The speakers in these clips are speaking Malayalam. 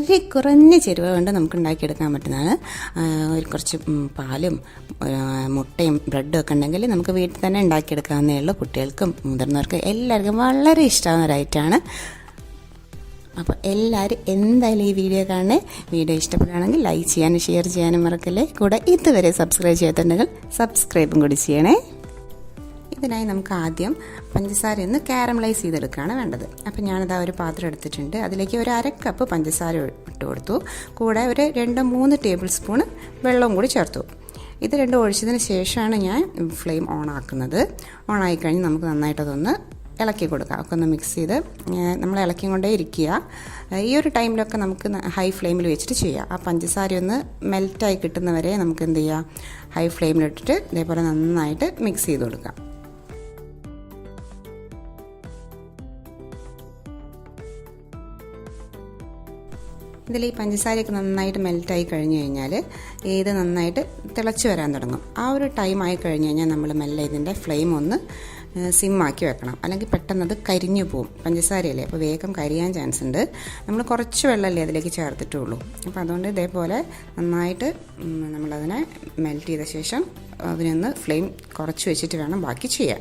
വളരെ കുറഞ്ഞ ചേരുവ കൊണ്ട് നമുക്ക് ഉണ്ടാക്കിയെടുക്കാൻ പറ്റുന്നതാണ്. ഒരു കുറച്ച് പാലും മുട്ടയും ബ്രെഡും ഒക്കെ ഉണ്ടെങ്കിൽ നമുക്ക് വീട്ടിൽ തന്നെ ഉണ്ടാക്കിയെടുക്കാവുന്നേ ഉള്ളൂ. കുട്ടികൾക്കും മുതിർന്നവർക്കും എല്ലാവർക്കും വളരെ ഇഷ്ടമാവുന്ന ഒരു ഐറ്റമാണ് അപ്പോൾ എല്ലാവരും എന്തായാലും ഈ വീഡിയോ കാണണേ. വീഡിയോ ഇഷ്ടപ്പെടുകയാണെങ്കിൽ ലൈക്ക് ചെയ്യാനും ഷെയർ ചെയ്യാനും മറക്കല്ലേ. കൂടെ ഇതുവരെ സബ്സ്ക്രൈബ് ചെയ്യാത്തുണ്ടെങ്കിൽ സബ്സ്ക്രൈബും കൂടി ചെയ്യണേ. ഇതിനായി നമുക്ക് ആദ്യം പഞ്ചസാര ഒന്ന് കാരമലൈസ് ചെയ്തെടുക്കുകയാണ് വേണ്ടത്. അപ്പോൾ ഞാനിതാ ഒരു പാത്രം എടുത്തിട്ടുണ്ട്. അതിലേക്ക് ഒരു അര കപ്പ് പഞ്ചസാര ഇട്ട് കൊടുത്തു. കൂടെ ഒരു രണ്ട് മൂന്ന് ടേബിൾ സ്പൂൺ വെള്ളവും കൂടി ചേർത്തു. ഇത് രണ്ടും ഒഴിച്ചതിന് ശേഷമാണ് ഞാൻ ഫ്ലെയിം ഓൺ ആക്കുന്നത്. ഓൺ ആയി ആയിക്കഴിഞ്ഞ് നമുക്ക് നന്നായിട്ടതൊന്ന് ഇളക്കി കൊടുക്കുക ഒക്കെ ഒന്ന് മിക്സ് ചെയ്ത് നമ്മൾ ഇളക്കി കൊണ്ടേ ഇരിക്കുക. ഈ ഒരു ടൈമിലൊക്കെ നമുക്ക് ഹൈ ഫ്ലെയിമിൽ വെച്ചിട്ട് ചെയ്യാം. ആ പഞ്ചസാര ഒന്ന് മെൽറ്റായി കിട്ടുന്നവരെ നമുക്ക് എന്ത് ചെയ്യാം? ഹൈ ഫ്ലെയിമിലിട്ടിട്ട് ഇതേപോലെ നന്നായിട്ട് മിക്സ് ചെയ്ത് കൊടുക്കാം. ഇതിൽ ഈ പഞ്ചസാരയൊക്കെ നന്നായിട്ട് മെൽറ്റായി കഴിഞ്ഞ് കഴിഞ്ഞാൽ ഇത് നന്നായിട്ട് തിളച്ച് വരാൻ തുടങ്ങും. ആ ഒരു ടൈം ആയി കഴിഞ്ഞ് കഴിഞ്ഞാൽ നമ്മൾ മെല്ലെ ഇതിന്റെ ഫ്ലെയിം ഒന്ന് സിമ്മാക്കി വെക്കണം. അല്ലെങ്കിൽ പെട്ടെന്ന് അത് കരിഞ്ഞു പോകും പഞ്ചസാരയല്ലേ? അപ്പോൾ വേഗം കരിയാൻ ചാൻസ് ഉണ്ട്. നമ്മൾ കുറച്ച് വെള്ളമല്ലേ അതിലേക്ക് ചേർത്തിട്ടുള്ളൂ. അപ്പോൾ അതുകൊണ്ട് ഇതേപോലെ നന്നായിട്ട് നമ്മളതിനെ മെൽറ്റ് ചെയ്ത ശേഷം അതിനൊന്ന് ഫ്ലെയിം കുറച്ച് വെച്ചിട്ട് വേണം ബാക്കി ചെയ്യാൻ.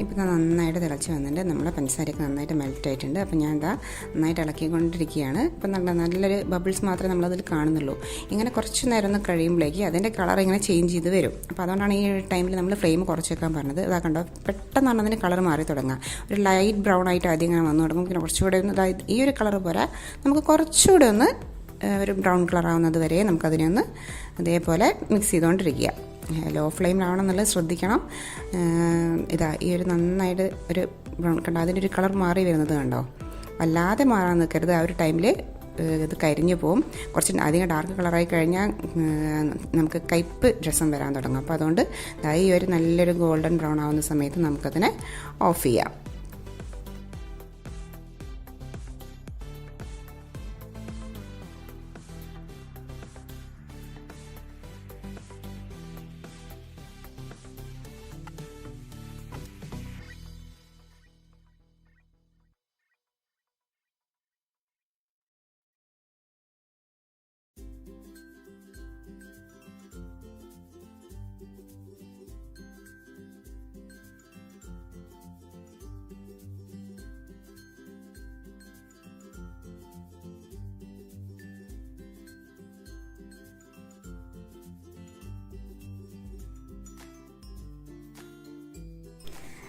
ഇപ്പം ഇത് നന്നായിട്ട് തിളച്ച് വന്നിട്ട് നമ്മുടെ പഞ്ചസാരയൊക്കെ നന്നായിട്ട് മെൽറ്റ് ആയിട്ടുണ്ട്. അപ്പം ഞാൻ എന്താ നന്നായിട്ട് ഇളക്കിക്കൊണ്ടിരിക്കുകയാണ്. ഇപ്പം നല്ല നല്ലൊരു ബബിൾസ് മാത്രമേ നമ്മളതിൽ കാണുന്നുള്ളൂ. ഇങ്ങനെ കുറച്ച് നേരം ഒന്ന് കഴിയുമ്പോഴേക്ക് അതിന്റെ കളർ ഇങ്ങനെ ചേഞ്ച് ചെയ്ത് വരും. അപ്പോൾ അതുകൊണ്ടാണ് ഈ ടൈമിൽ നമ്മൾ ഫ്ലെയിം കുറച്ച് വെക്കാൻ പറഞ്ഞത്. ഇതാ കണ്ടോ പെട്ടെന്നാണ് അതിന്റെ കളർ മാറി തുടങ്ങുക ഒരു ലൈറ്റ് ബ്രൗൺ ആയിട്ട് ആദ്യം ഇങ്ങനെ വന്നു തുടങ്ങും. പിന്നെ കുറച്ചുകൂടെ ഒന്ന് അതായത് ഈ ഒരു കളർ പോലെ നമുക്ക് കുറച്ചുകൂടെ ഒന്ന് ഒരു ബ്രൗൺ കളർ ആവുന്നത് വരെ നമുക്കതിനെ ഒന്ന് ഇതേപോലെ മിക്സ് ചെയ്തുകൊണ്ടിരിക്കുക ലോ ഫ്ലെയിമിലാവണം എന്നുള്ളത് ശ്രദ്ധിക്കണം ഇതാ ഈ ഒരു നന്നായിട്ട് ഒരു ബ്രൗൺ കണ്ടോ അതിന്റെ ഒരു കളർ മാറി വരുന്നത് കണ്ടോ? വല്ലാതെ മാറാൻ നിൽക്കരുത്. ആ ഒരു ടൈമിൽ ഇത് കരിഞ്ഞു പോവും. കുറച്ച് അധികം ഡാർക്ക് കളറായി കഴിഞ്ഞാൽ നമുക്ക് കയ്പ്പ് രസം വരാൻ തുടങ്ങും. അപ്പോൾ അതുകൊണ്ട് ഈ ഒരു നല്ലൊരു ഗോൾഡൻ ബ്രൗൺ ആവുന്ന സമയത്ത് നമുക്കതിനെ ഓഫ് ചെയ്യാം.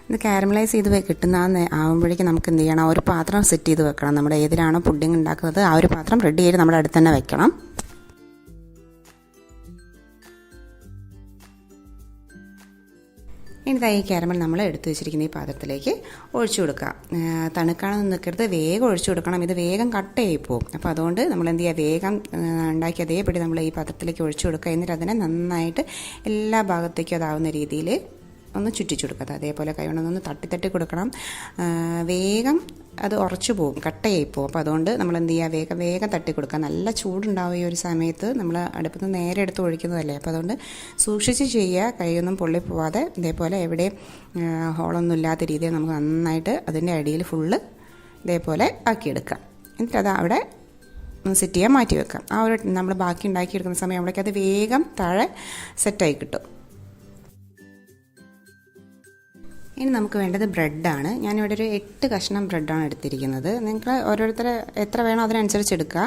ഇത് കാരമലൈസ് ചെയ്ത് കിട്ടുന്ന ആ ആവുമ്പോഴേക്കും നമുക്ക് എന്ത് ചെയ്യണം? ഒരു പാത്രം സെറ്റ് ചെയ്ത് വെക്കണം. നമ്മുടെ ഏതിലാണോ പുഡിംഗ് ഉണ്ടാക്കുന്നത് ആ ഒരു പാത്രം റെഡി ചെയ്ത് നമ്മുടെ അടുത്ത് തന്നെ വെക്കണം. ഇനി ഈ കാരമൽ നമ്മൾ എടുത്തു വെച്ചിരിക്കുന്ന ഈ പാത്രത്തിലേക്ക് ഒഴിച്ചു കൊടുക്കുക തണുക്കാണെന്ന് നിൽക്കരുത്. വേഗം ഒഴിച്ചു കൊടുക്കണം. ഇത് വേഗം കട്ട് പോകും. അപ്പോൾ അതുകൊണ്ട് നമ്മൾ എന്ത് ചെയ്യുക? വേഗം ഉണ്ടാക്കി അതേപടി നമ്മൾ ഈ പാത്രത്തിലേക്ക് ഒഴിച്ചു കൊടുക്കുക. എന്നിട്ട് അതിനെ നന്നായിട്ട് എല്ലാ ഭാഗത്തേക്കും അതാവുന്ന രീതിയിൽ ഒന്ന് ചുറ്റിച്ചു കൊടുക്കുക അതേപോലെ കൈകൊണ്ടൊന്ന് തട്ടി തട്ടി കൊടുക്കണം. വേഗം അത് ഉറച്ചു പോകും കട്ടയായി പോകും അപ്പോൾ അതുകൊണ്ട് നമ്മൾ എന്ത് ചെയ്യുക വേഗം വേഗം തട്ടി കൊടുക്കുക. നല്ല ചൂടുണ്ടാവും ഈ ഒരു സമയത്ത്. നമ്മൾ അടുപ്പത്ത് നിന്ന് നേരെ എടുത്ത് ഒഴിക്കുന്നതല്ലേ. അപ്പോൾ അതുകൊണ്ട് സൂക്ഷിച്ച് ചെയ്യുക. കൈയൊന്നും പൊള്ളി പോവാതെ ഇതേപോലെ എവിടെയും ഹോളൊന്നും ഇല്ലാത്ത രീതിയിൽ നമുക്ക് നന്നായിട്ട് അതിന്റെ അടിയിൽ ഫുള്ള് ഇതേപോലെ ആക്കിയെടുക്കാം എന്നിട്ട് അത് അവിടെ സെറ്റ് ചെയ്യാൻ മാറ്റി വെക്കാം ആ ഒരു നമ്മൾ ബാക്കി ഉണ്ടാക്കിയെടുക്കുന്ന സമയം അവിടേക്ക് അത് വേഗം താഴെ സെറ്റായി കിട്ടും. ഇനി നമുക്ക് വേണ്ടത് ബ്രെഡാണ്. ഞാനിവിടെ ഒരു എട്ട് കഷ്ണം ബ്രെഡാണ് എടുത്തിരിക്കുന്നത്. നിങ്ങൾക്ക് ഓരോരുത്തരെ എത്ര വേണോ അതിനനുസരിച്ച് എടുക്കുക.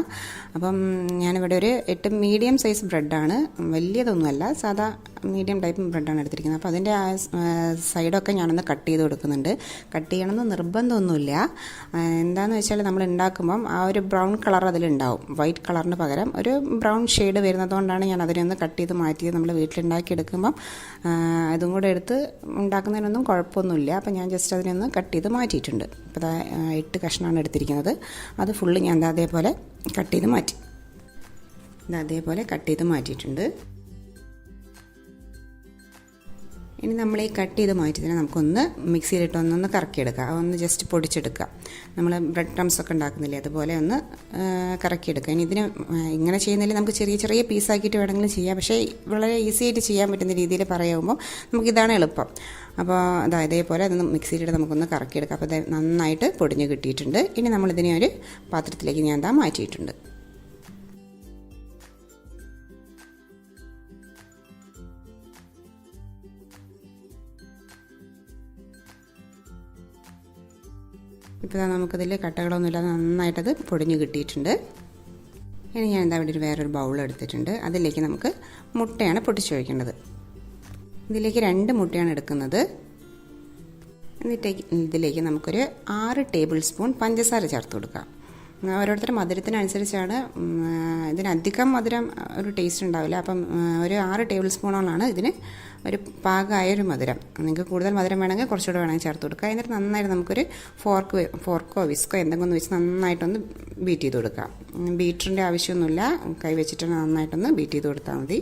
അപ്പം ഞാനിവിടെ ഒരു എട്ട് മീഡിയം സൈസ് ബ്രെഡാണ്. വലിയതൊന്നുമല്ല സാധാ മീഡിയം ടൈപ്പ് ബ്രെഡാണ് എടുത്തിരിക്കുന്നത്. അപ്പോൾ അതിന്റെ ആ സൈഡൊക്കെ ഞാനൊന്ന് കട്ട് ചെയ്ത് കൊടുക്കുന്നുണ്ട്. കട്ട് ചെയ്യണമെന്ന് നിർബന്ധമൊന്നുമില്ല. എന്താണെന്ന് വെച്ചാൽ നമ്മൾ ഉണ്ടാക്കുമ്പം ആ ഒരു ബ്രൗൺ കളർ അതിലുണ്ടാവും. വൈറ്റ് കളറിന് പകരം ഒരു ബ്രൗൺ ഷെയ്ഡ് വരുന്നതുകൊണ്ടാണ് ഞാൻ അതിനെ ഒന്ന് കട്ട് ചെയ്ത് മാറ്റിയത് നമ്മൾ വീട്ടിലുണ്ടാക്കി എടുക്കുമ്പം അതും കൂടെ എടുത്ത് ഉണ്ടാക്കുന്നതിനൊന്നും കുഴപ്പമൊന്നുമില്ല അപ്പോൾ ഞാൻ ജസ്റ്റ് അതിനൊന്ന് കട്ട് ചെയ്ത് മാറ്റിയിട്ടുണ്ട്. അപ്പോൾ എട്ട് കഷ്ണമാണ് എടുത്തിരിക്കുന്നത്. അത് ഫുള്ള് ഞാൻ അതേപോലെ കട്ട് ചെയ്ത് മാറ്റി. അതേപോലെ കട്ട് ചെയ്ത് മാറ്റിയിട്ടുണ്ട്. ഇനി നമ്മൾ ഈ കട്ട് ചെയ്ത് മാറ്റിയതിനെ നമുക്കൊന്ന് മിക്സിയിലിട്ട് ഒന്നൊന്ന് കറക്കിയെടുക്കുക ഒന്ന് ജസ്റ്റ് പൊടിച്ചെടുക്കുക. നമ്മൾ ബ്രെഡ് ക്രംസ് ഒക്കെ ഉണ്ടാക്കുന്നില്ലേ അതുപോലെ ഒന്ന് കറക്കിയെടുക്കുക. ഇനി ഇതിന് ഇങ്ങനെ ചെയ്യുന്നതിൽ നമുക്ക് ചെറിയ ചെറിയ പീസാക്കിയിട്ട് വേണമെങ്കിലും ചെയ്യാം. പക്ഷേ വളരെ ഈസി ആയിട്ട് ചെയ്യാൻ പറ്റുന്ന രീതിയിൽ പറയുമ്പോൾ നമുക്കിതാണ് എളുപ്പം. അപ്പോൾ അതാ ഇതേപോലെ അതൊന്ന് മിക്സിയിലിട്ട് നമുക്കൊന്ന് കറക്കിയെടുക്കാം. അപ്പോൾ നന്നായിട്ട് പൊടിഞ്ഞ് കിട്ടിയിട്ടുണ്ട്. ഇനി നമ്മളിതിനെ ഒരു പാത്രത്തിലേക്ക് ഞാൻ എന്താ മാറ്റിയിട്ടുണ്ട്. ഇപ്പോൾ നമുക്കതിൽ കട്ടകളൊന്നുമില്ലാതെ നന്നായിട്ടത് പൊടിഞ്ഞ് കിട്ടിയിട്ടുണ്ട്. ഇനി ഞാൻ എന്താ ഇവിടെ ഒരു വേറൊരു ബൗൾ എടുത്തിട്ടുണ്ട്. അതിലേക്ക് നമുക്ക് മുട്ടയാണ് പൊട്ടിച്ചൊഴിക്കേണ്ടത് ഇതിലേക്ക് രണ്ട് മുട്ടയാണ് എടുക്കുന്നത്. എന്നിട്ടേക്ക് ഇതിലേക്ക് നമുക്കൊരു ആറ് ടേബിൾ സ്പൂൺ പഞ്ചസാര ചേർത്ത് കൊടുക്കാം. ഓരോരുത്തരുടെ മധുരത്തിനനുസരിച്ചാണ് ഇതിനധികം മധുരം ഒരു ടേസ്റ്റ് ഉണ്ടാവില്ല. അപ്പം ഒരു ആറ് ടേബിൾ സ്പൂണോളാണ് ഇതിന് ഒരു പാകമായ ഒരു മധുരം. നിങ്ങൾക്ക് കൂടുതൽ മധുരം വേണമെങ്കിൽ കുറച്ചുകൂടെ വേണമെങ്കിൽ ചേർത്ത് കൊടുക്കുക. എന്നിട്ട് നന്നായിട്ട് നമുക്കൊരു ഫോർക്ക് ഫോർക്കോ വിസ്കോ എന്തെങ്കിലും ഒന്ന് വെച്ച് നന്നായിട്ടൊന്ന് ബീറ്റ് ചെയ്ത് കൊടുക്കാം ബീറ്ററിന്റെ ആവശ്യമൊന്നുമില്ല. കൈ വെച്ചിട്ട് നന്നായിട്ടൊന്ന് ബീറ്റ് ചെയ്ത് കൊടുത്താൽ മതി.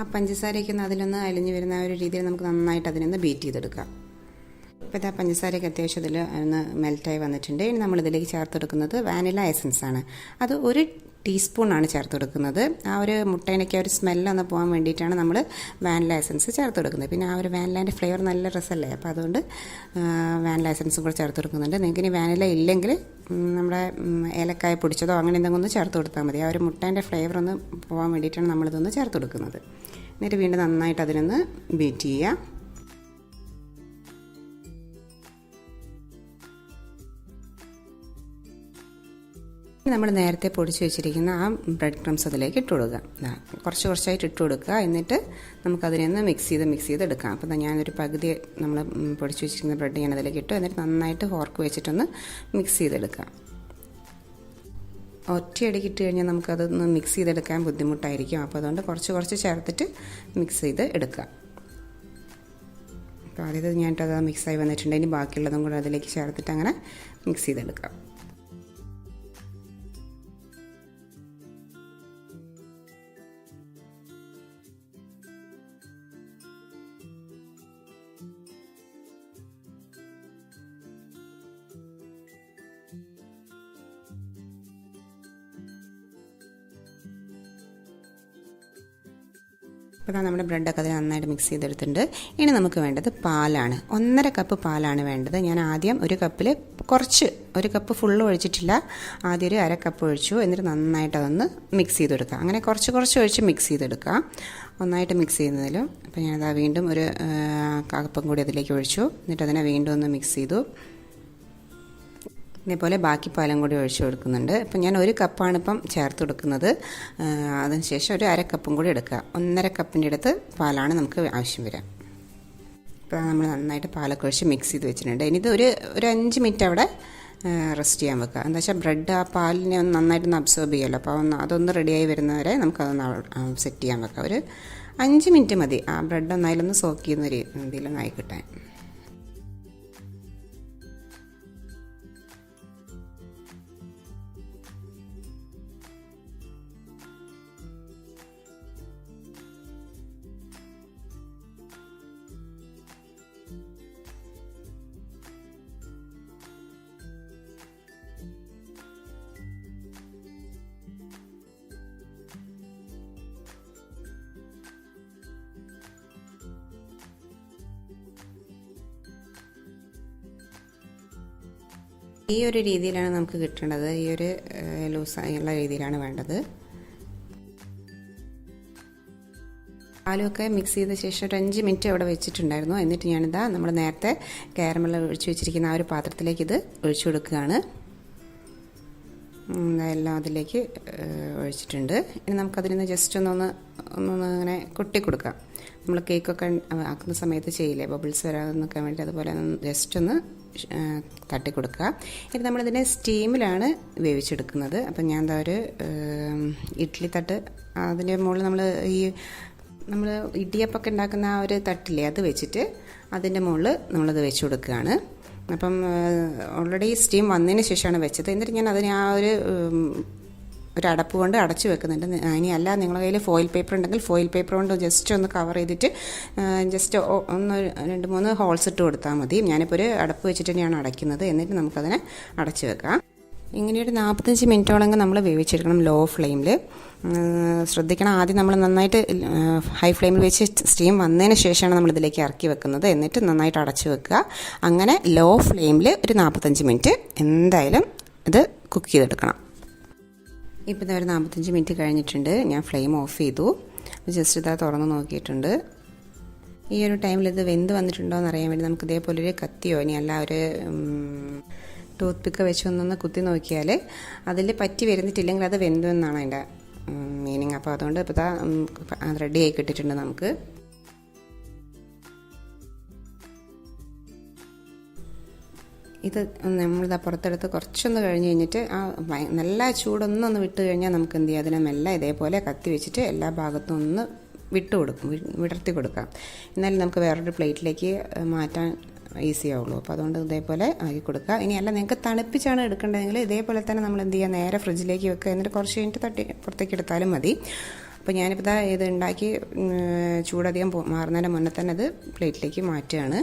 ആ പഞ്ചസാരയൊക്കെ ഒന്ന് അതിലൊന്ന് അലിഞ്ഞു വരുന്ന ആ ഒരു രീതിയിൽ നമുക്ക് നന്നായിട്ട് അതിനൊന്ന് ബീറ്റ് ചെയ്തെടുക്കാം. ഇപ്പോൾ ഇതാ പഞ്ചസാരയൊക്കെ അത്യാവശ്യം ഇതിൽ ഒന്ന് മെൽറ്റായി വന്നിട്ടുണ്ട്. ഇനി നമ്മളിതിലേക്ക് ചേർത്ത് കൊടുക്കുന്നത് വാനില എസൻസ് ആണ്. അത് ഒരു ടീസ്പൂണാണ് ചേർത്ത് കൊടുക്കുന്നത്. ആ ഒരു മുട്ടേനൊക്കെ ഒരു സ്മെല്ലൊന്ന് പോകാൻ വേണ്ടിയിട്ടാണ് നമ്മൾ വാനില എസൻസ് ചേർത്ത് കൊടുക്കുന്നത്. പിന്നെ ആ ഒരു വാനിലേന്റെ ഫ്ലേവർ നല്ല രസമല്ലേ? അപ്പോൾ അതുകൊണ്ട് വാനില എസൻസും കൂടെ ചേർത്ത് കൊടുക്കുന്നുണ്ട്. നിങ്ങൾക്ക് ഇനി വാനില ഇല്ലെങ്കിൽ നമ്മുടെ ഏലക്കായ പൊടിച്ചതോ അങ്ങനെ എന്തെങ്കിലും ഒന്ന് ചേർത്ത് കൊടുത്താൽ മതി. ആ ഒരു മുട്ടേന്റെ ഫ്ലേവർ ഒന്ന് പോകാൻ വേണ്ടിയിട്ടാണ് നമ്മളിതൊന്ന് ചേർത്ത് കൊടുക്കുന്നത്. എന്നിട്ട് വീണ്ടും നന്നായിട്ട് അതിനൊന്ന് ബീറ്റ് ചെയ്യുക. നമ്മൾ നേരത്തെ പൊടിച്ച് വെച്ചിരിക്കുന്ന ആ ബ്രെഡ് ക്രംസ് അതിലേക്ക് ഇട്ട് കൊടുക്കുക. കുറച്ച് കുറച്ചായിട്ട് ഇട്ട് കൊടുക്കുക. എന്നിട്ട് നമുക്കതിനെ ഒന്ന് മിക്സ് ചെയ്ത് മിക്സ് ചെയ്ത് എടുക്കാം. അപ്പോൾ ഞാനൊരു പകുതി നമ്മൾ പൊടിച്ച് വെച്ചിരിക്കുന്ന ബ്രെഡ് ഞാൻ അതിലേക്ക് ഇട്ടു. എന്നിട്ട് നന്നായിട്ട് ഫോർക്ക് വെച്ചിട്ടൊന്ന് മിക്സ് ചെയ്തെടുക്കാം ഒറ്റയടിക്ക് ഇട്ട് കഴിഞ്ഞാൽ നമുക്കതൊന്ന് മിക്സ് ചെയ്തെടുക്കാൻ ബുദ്ധിമുട്ടായിരിക്കും. അപ്പോൾ അതുകൊണ്ട് കുറച്ച് കുറച്ച് ചേർത്തിട്ട് മിക്സ് ചെയ്ത് എടുക്കുക. അപ്പോൾ ആദ്യത്തെ ഞാനിട്ടത് മിക്സ് മിക്സായി വന്നിട്ടുണ്ട്. ഇനി ബാക്കിയുള്ളതും കൂടെ അതിലേക്ക് ചേർത്തിട്ട് അങ്ങനെ മിക്സ് ചെയ്തെടുക്കാം. ഇപ്പോൾ നമ്മുടെ ബ്രെഡൊക്കെ അതിൽ നന്നായിട്ട് മിക്സ് ചെയ്തെടുത്തിട്ടുണ്ട്. ഇനി നമുക്ക് വേണ്ടത് പാലാണ്. ഒന്നര കപ്പ് പാലാണ് വേണ്ടത്. ഞാൻ ആദ്യം ഒരു കപ്പിൽ കുറച്ച് ഒരു കപ്പ് ഫുള്ള് ഒഴിച്ചിട്ടില്ല. ആദ്യം ഒരു അര കപ്പ് ഒഴിച്ചു. എന്നിട്ട് നന്നായിട്ട് അതൊന്ന് മിക്സ് ചെയ്തെടുക്കുക. അങ്ങനെ കുറച്ച് കുറച്ച് ഒഴിച്ച് മിക്സ് ചെയ്തെടുക്കുക. ഒന്നായിട്ട് മിക്സ് ചെയ്യുന്നതിലും അപ്പോൾ ഞാനത് വീണ്ടും ഒരു കപ്പം കൂടി അതിലേക്ക് ഒഴിച്ചു. എന്നിട്ട് അതിനെ വീണ്ടും ഒന്ന് മിക്സ് ചെയ്തു. ഇതേപോലെ ബാക്കി പാലും കൂടി ഒഴിച്ചു കൊടുക്കുന്നുണ്ട്. അപ്പം ഞാൻ ഒരു കപ്പാണ് ഇപ്പം ചേർത്ത് കൊടുക്കുന്നത്. അതിനുശേഷം ഒരു അര കപ്പും കൂടി എടുക്കുക. ഒന്നര കപ്പിന്റെ അടുത്ത് പാലാണ് നമുക്ക് ആവശ്യം വരിക ഇപ്പോൾ നമ്മൾ നന്നായിട്ട് പാലൊക്കെ ഒഴിച്ച് മിക്സ് ചെയ്ത് വെച്ചിട്ടുണ്ട്. ഇനി ഇത് ഒരു ഒരു അഞ്ച് മിനിറ്റ് അവിടെ റെസ്റ്റ് ചെയ്യാൻ വെക്കുക. എന്താ വെച്ചാൽ ബ്രെഡ് ആ പാലിനെ ഒന്ന് നന്നായിട്ടൊന്ന് അബ്സോർബ് ചെയ്യുമല്ലോ അപ്പോൾ ഒന്ന് അതൊന്ന് റെഡിയായി വരുന്നവരെ നമുക്കതൊന്ന് സെറ്റ് ചെയ്യാൻ വെക്കാം. ഒരു അഞ്ച് മിനിറ്റ് മതി. ആ ബ്രെഡ് ഒന്നായാലൊന്ന് സോക്ക് ചെയ്യുന്ന ആയി കിട്ടാൻ. ഈ ഒരു രീതിയിലാണ് നമുക്ക് കിട്ടേണ്ടത്. ഈ ഒരു ലൂസായുള്ള രീതിയിലാണ് വേണ്ടത്. പാലുമൊക്കെ മിക്സ് ചെയ്ത ശേഷം ഒരു അഞ്ച് മിനിറ്റ് അവിടെ വെച്ചിട്ടുണ്ടായിരുന്നു. എന്നിട്ട് ഞാനിതാ നമ്മൾ നേരത്തെ കാരമൽ ഒഴിച്ച് വെച്ചിരിക്കുന്ന ആ ഒരു പാത്രത്തിലേക്ക് ഇത് ഒഴിച്ചു കൊടുക്കുകയാണ്. എല്ലാം അതിലേക്ക് ഒഴിച്ചിട്ടുണ്ട്. ഇനി നമുക്കതിൽ നിന്ന് ജസ്റ്റ് ഒന്നൊന്ന് ഒന്നൊന്ന് ഇങ്ങനെ കൊട്ടി കൊടുക്കാം. നമ്മൾ കേക്കൊക്കെ ആക്കുന്ന സമയത്ത് ചെയ്യില്ലേ? ബബിൾസ് വരാതെ നിൽക്കാൻ വേണ്ടി അതുപോലെ ജസ്റ്റ് ഒന്ന് തട്ടി കൊടുക്കുക ഇത് നമ്മളിതിനെ സ്റ്റീമിലാണ് വേവിച്ചെടുക്കുന്നത്. അപ്പം ഞാൻ എന്താ ഒരു ഇഡ്ഡലി തട്ട് അതിന്റെ മുകളിൽ നമ്മൾ ഈ നമ്മൾ ഇടിയപ്പൊക്കെ ഉണ്ടാക്കുന്ന ആ ഒരു തട്ടില്ലേ അത് വെച്ചിട്ട് അതിന്റെ മുകളിൽ നമ്മളത് വെച്ച് കൊടുക്കുകയാണ്. അപ്പം ഓൾറെഡി സ്റ്റീം വന്നതിന് ശേഷമാണ് വെച്ചത്. എന്നിട്ട് ഞാൻ അതിനെ ആ ഒരു ഉം, ഒരു അടപ്പ് കൊണ്ട് അടച്ചു വെക്കുന്നുണ്ട്. ഇനി അല്ല നിങ്ങളുടെ കയ്യിൽ ഫോയിൽ പേപ്പർ ഉണ്ടെങ്കിൽ ഫോയിൽ പേപ്പർ കൊണ്ട് ജസ്റ്റ് ഒന്ന് കവർ ചെയ്തിട്ട് ജസ്റ്റ് ഒന്ന് രണ്ട് മൂന്ന് ഹോൾസ് ഇട്ട് കൊടുത്താൽ മതി. ഞാനിപ്പോൾ ഒരു അടപ്പ് വെച്ചിട്ട് തന്നെയാണ് അടയ്ക്കുന്നത്. എന്നിട്ട് നമുക്കതിനെ അടച്ചു വെക്കാം. ഇങ്ങനെ ഒരു നാൽപ്പത്തഞ്ച് മിനിറ്റോളം നമ്മൾ വേവിച്ചെടുക്കണം ലോ. ഫ്ലെയിമിൽ ശ്രദ്ധിക്കണം. ആദ്യം നമ്മൾ നന്നായിട്ട് ഹൈ ഫ്ലെയിമിൽ വെച്ച് സ്റ്റീം വന്നതിന് ശേഷമാണ് നമ്മൾ ഇതിലേക്ക് ഇറക്കി വെക്കുന്നത്. എന്നിട്ട് നന്നായിട്ട് അടച്ചു വെക്കുക. അങ്ങനെ ലോ ഫ്ലെയിമിൽ ഒരു നാൽപ്പത്തഞ്ച് മിനിറ്റ്. എന്തായാലും ഇത് കുക്ക് ചെയ്തെടുക്കണം. ഇപ്പോൾ ഇതാ ഒരു നാൽപ്പത്തഞ്ച് മിനിറ്റ് കഴിഞ്ഞിട്ടുണ്ട്. ഞാൻ ഫ്ലെയിം ഓഫ് ചെയ്തു. ജസ്റ്റ് ഇതാ തുറന്ന് നോക്കിയിട്ടുണ്ട്. ഈ ഒരു ടൈമിൽ ഇത് വെന്ത് വന്നിട്ടുണ്ടോ എന്ന് അറിയാൻ വേണ്ടി നമുക്ക് ഇതേപോലെ ഒരു കത്തിയോ ഇനി അല്ല ഒരു ടൂത്ത് പിക്ക് വെച്ച് ഒന്നൊന്ന് കുത്തി നോക്കിയാൽ അതിൽ പറ്റി വരുന്നിട്ടില്ലെങ്കിൽ അത് വെന്തു എന്നാണ് അതിന്റെ മീനിങ് അപ്പോൾ അതുകൊണ്ട് ഇപ്പോൾ റെഡി ആയി കിട്ടിയിട്ടുണ്ട് നമുക്ക്. ഇത് നമ്മളിതാ പുറത്തെടുത്ത് കുറച്ചൊന്ന് കഴിഞ്ഞ് കഴിഞ്ഞിട്ട് ആ നല്ല ചൂടൊന്നൊന്ന് വിട്ട് കഴിഞ്ഞാൽ നമുക്ക് എന്ത് ചെയ്യാം? അതിനെ മെല്ലെ ഇതേപോലെ കത്തി വെച്ചിട്ട് എല്ലാ ഭാഗത്തും ഒന്ന് വിട്ട് കൊടുക്കും. വിടർത്തി കൊടുക്കാം. എന്നാലും നമുക്ക് വേറൊരു പ്ലേറ്റിലേക്ക് മാറ്റാൻ ഈസി ആവുള്ളൂ. അപ്പോൾ അതുകൊണ്ട് ഇതേപോലെ ആക്കി കൊടുക്കുക. ഇനി അല്ല നിങ്ങൾക്ക് തണുപ്പിച്ചാണ് എടുക്കേണ്ടതെങ്കിൽ ഇതേപോലെ തന്നെ നമ്മൾ എന്ത് ചെയ്യുക നേരെ ഫ്രിഡ്ജിലേക്ക് വെക്കുക. എന്നിട്ട് കുറച്ച് കഴിഞ്ഞിട്ട് തട്ടി പുറത്തേക്ക് എടുത്താലും മതി. അപ്പോൾ ഞാനിപ്പോൾ ഇതാ ഉണ്ടാക്കി ചൂടധികം മാറുന്നതിന്റെ മുന്നേ തന്നെ അത് പ്ലേറ്റിലേക്ക് മാറ്റുകയാണ്.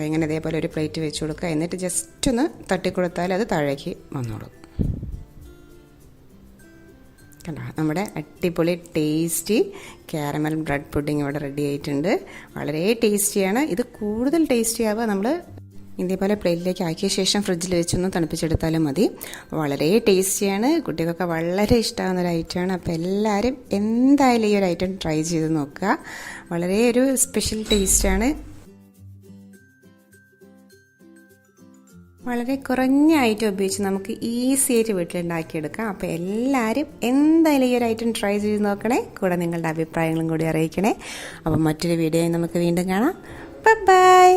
ഇങ്ങനെ ഇതേപോലെ ഒരു പ്ലേറ്റ് വെച്ച് കൊടുക്കുക. എന്നിട്ട് ജസ്റ്റ് ഒന്ന് തട്ടിക്കൊടുത്താൽ അത് താഴേക്ക് വന്നോളും. കണ്ടോ? നമ്മുടെ അടിപൊളി ടേസ്റ്റി കാരമൽ ബ്രെഡ് പുഡിംഗ് ഇവിടെ റെഡി ആയിട്ടുണ്ട്. വളരെ ടേസ്റ്റിയാണ് ഇത് കൂടുതൽ ടേസ്റ്റി ആവുക നമ്മൾ ഇതേപോലെ പ്ലേറ്റിലേക്ക് ആക്കിയ ശേഷം ഫ്രിഡ്ജിൽ വെച്ചൊന്ന് തണുപ്പിച്ചെടുത്താലും മതി. വളരെ ടേസ്റ്റിയാണ് കുട്ടികൾക്ക് വളരെ ഇഷ്ടമാകുന്ന ഒരു ഐറ്റമാണ് അപ്പോൾ എല്ലാവരും എന്തായാലും ഈ ഒരു ഐറ്റം ട്രൈ ചെയ്ത് നോക്കുക. വളരെ ഒരു സ്പെഷ്യൽ ടേസ്റ്റാണ് വളരെ കുറഞ്ഞ ഐറ്റം ഉപയോഗിച്ച് നമുക്ക് ഈസി ആയിട്ട് വീട്ടിലുണ്ടാക്കിയെടുക്കാം. അപ്പോൾ എല്ലാവരും എന്തായാലും ഈ ഒരു ഐറ്റം ട്രൈ ചെയ്ത് നോക്കണേ. കൂടെ നിങ്ങളുടെ അഭിപ്രായങ്ങളും കൂടി അറിയിക്കണേ. അപ്പം മറ്റൊരു വീഡിയോയിൽ നമുക്ക് വീണ്ടും കാണാം. ബൈ